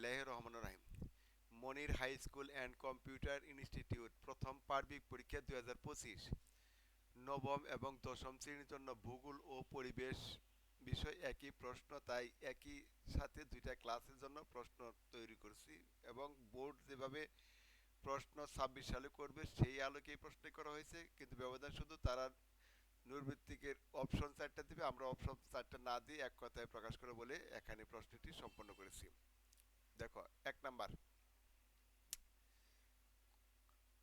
বিসমিল্লাহ রহমান রাহিম। Monir high school and computer institute প্রথম পার্বিক পরীক্ষা দুই হাজার পঁচিশ। নবম এবং দশম শ্রেণির জন্য ভূগোল ও পরিবেশ বিষয় একই প্রশ্ন, তাই একই সাথে দুইটা ক্লাসের জন্য প্রশ্ন তৈরি করছি এবং বোর্ড যেভাবে প্রশ্ন ছাব্বিশ সালে করবে, সেই আলোকেই প্রশ্ন করা হয়েছে। কিন্তু ব্যবধান শুধু তারা নৈর্ভিত্তিকের অপশন চারটা দিবে, আমরা অপশন চারটা না দিয়ে এক কথায় প্রকাশ করে বলে এখানে প্রশ্নটি সম্পন্ন করেছি। দেখো, এক নাম্বার।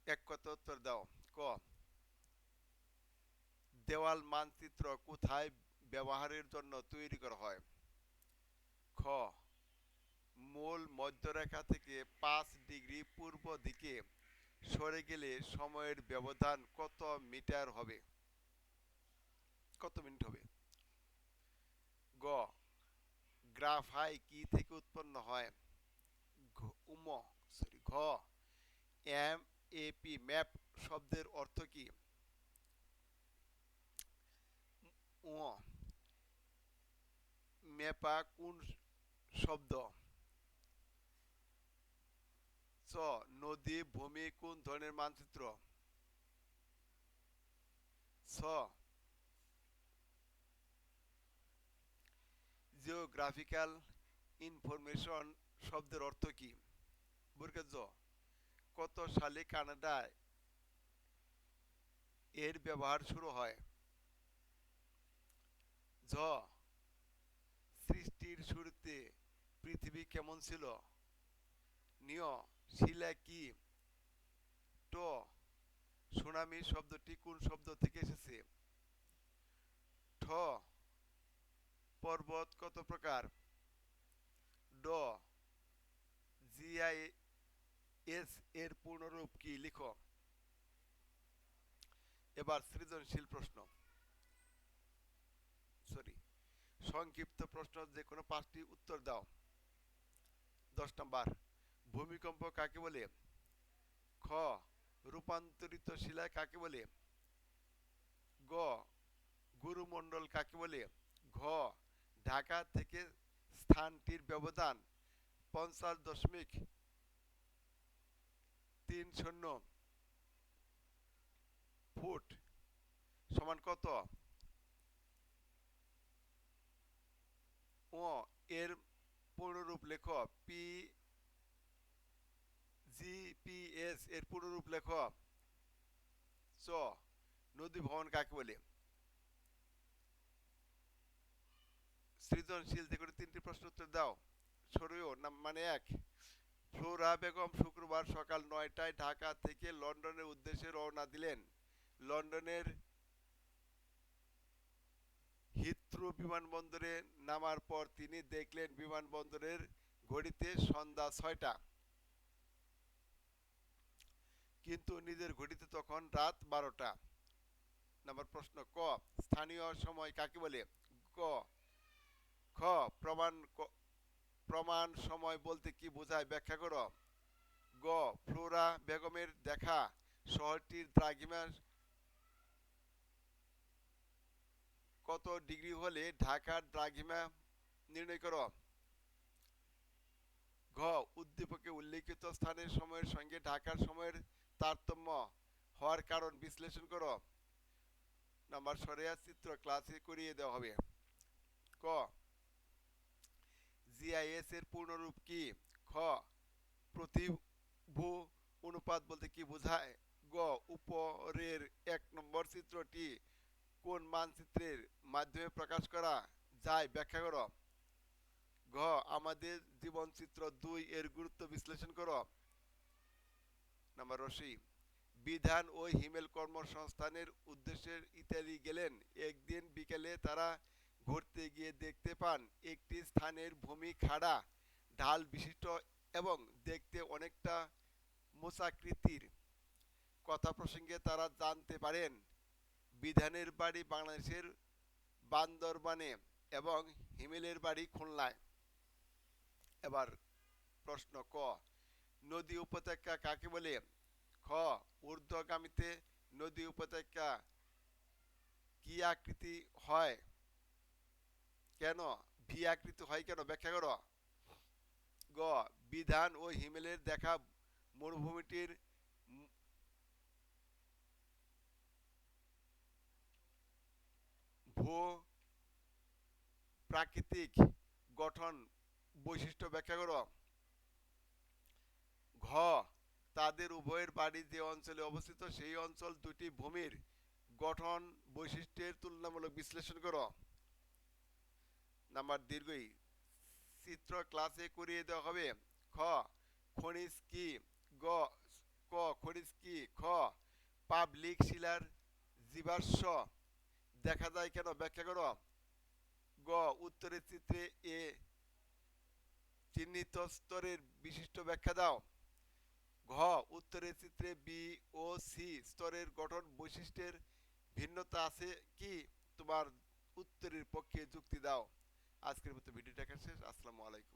এক কথা উত্তর দাও? ক। দেওয়াল মানচিত্র কোথায় ব্যবহারের জন্য তৈরি করা হয়? খ। মূল মধ্যরেখা থেকে পাঁচ ডিগ্রি পূর্ব দিকে সরে গেলে সময়ের ব্যবধান কত মিটার হবে? কত মিনিট হবে? গ। গ্রাফাই কি থেকে উৎপন্ন হয়? উম সরি ঘ, এম এপি ম্যাপ শব্দের অর্থ কি? মেপা কোন শব্দ? চ, নদী, ভূমি কোন ধরনের মানচিত্র? ছ জিওগ্রাফিক্যাল ইনফরমেশন শব্দের অর্থ কি? বুরকে জ। কত সালে কানাডায় এর ব্যবহার শুরু হয়? ঝ সৃষ্টির শুরুতে পৃথিবী কেমন ছিল? নিয় শিলা কি? ট। সুনামি শব্দটি কোন শব্দ থেকে এসেছে? ঠ। পর্বত কত প্রকার? ড। জিআই এস এর পূর্ণরূপ কি? লিখো। এবার সৃজনশীল প্রশ্ন। সরি সংক্ষিপ্ত প্রশ্ন যে কোনো পাঁচটি উত্তর দাও। দশ নম্বর। ভূমিকম্প কাকে বলে? খ। রূপান্তরিত শিলা কাকে বলে? গ। গুরুমণ্ডল কাকে বলে? ঘ। ঢাকা থেকে স্থানটির ব্যবধান পঞ্চাশ দশমিক তিন শূন্য ফুট। সমান কত? ও, এর পূর্ণরূপ লেখ। পি জিপিএস এর পূর্ণরূপ লেখ। চ, নদী ভবন কাকে বলে? সৃজনশীল করে তিনটি প্রশ্ন উত্তর দাও। সরুও না মানে এক। ফ্লোরা বেগম শুক্রবার সকাল নয়টায় ঢাকা থেকে লন্ডনের উদ্দেশ্যে রওনা দিলেন। লন্ডনের হিথ্রো বিমানবন্দরে নামার পর তিনি দেখলেন বিমানবন্দরের ঘড়িতে সন্ধ্যা ছয়টা। কিন্তু নিজের ঘড়িতে তখন রাত বারোটা। নাম্বার প্রশ্ন, ক, স্থানীয় সময় কাকে বলে? ক খ, প্রমাণ প্রমাণ সময় বলতে কি বোঝায়? ব্যাখ্যা করো। গ, ফ্লোরা বেগমের দেখা। শহরটির দ্রাঘিমা কত ডিগ্রি হলে ঢাকার দ্রাঘিমা নির্ণয় করো? ঘ, উদ্দীপকে উল্লেখিত স্থানের সময়ের সঙ্গে ঢাকার সময়ের তারতম্য হওয়ার কারণ বিশ্লেষণ করো। নাম্বার সরেয়া চিত্র ক্লাসে করিয়ে দেওয়া হবে। ক জিআইএস এর পূর্ণরূপ কি? খ, প্রতিভু অনুপাত বলতে কি বোঝায়? গ, উপরের এক নম্বর চিত্রটি কোন মানচিত্রের মাধ্যমে প্রকাশ করা যায়? ব্যাখ্যা করো। ঘ, আমাদের জীবনচিত্র দুই এর গুরুত্ব বিশ্লেষণ করো। নাম্বার রশি বিধান ও হিমেল কর্মসংস্থানের উদ্দেশ্যে ইতালি গেলেন। একদিন বিকেলে তারা ঘুরতে গিয়ে দেখতে পান একটি স্থানের ভূমি খাড়া, ঢাল বিশিষ্ট এবং দেখতে অনেকটা মোচাকৃতির কথা প্রসঙ্গে তারা জানতে পারেন, বিধানের বাড়ি বাংলাদেশের বান্দরবানে এবং হিমেলের বাড়ি খুলনায়। এবার প্রশ্ন ক, নদী উপত্যকা কাকে বলে? খ, ঊর্ধ্বগামীতে নদী উপত্যকা কি আকৃতি হয়? কেন? ভি আকৃতি হয় কেন? ব্যাখ্যা করো। গ, বিধান ও হিমেলের দেখা মরুভূমিটির ভূ প্রাকৃতিক গঠন বৈশিষ্ট্য ব্যাখ্যা করো। ঘ, তাদের উভয়ের বাড়ি যে অঞ্চলে অবস্থিত, সেই অঞ্চল দুটি ভূমির গঠন বৈশিষ্ট্যের তুলনামূলক বিশ্লেষণ করো। নাম্বার দীর্ঘই। চিত্র ক্লাসে করিয়ে দেওয়া হবে, খ, খনিজ কি, গ, ক, খনিজ কি, খ, পাবলিক শিলার জীবাশ্ম। দেখা যায় কেন? ব্যাখ্যা করো। গ, উত্তরের চিত্রে এ চিহ্নিত স্তরের বিশিষ্ট ব্যাখ্যা দাও। ঘ, উত্তরের চিত্রে বি ও সি স্তরের গঠন বৈশিষ্ট্যের ভিন্নতা আছে কি? তোমার উত্তরের পক্ষে যুক্তি দাও। আজকের মতো ভিডিওটা শেষ। আসসালামু আলাইকুম।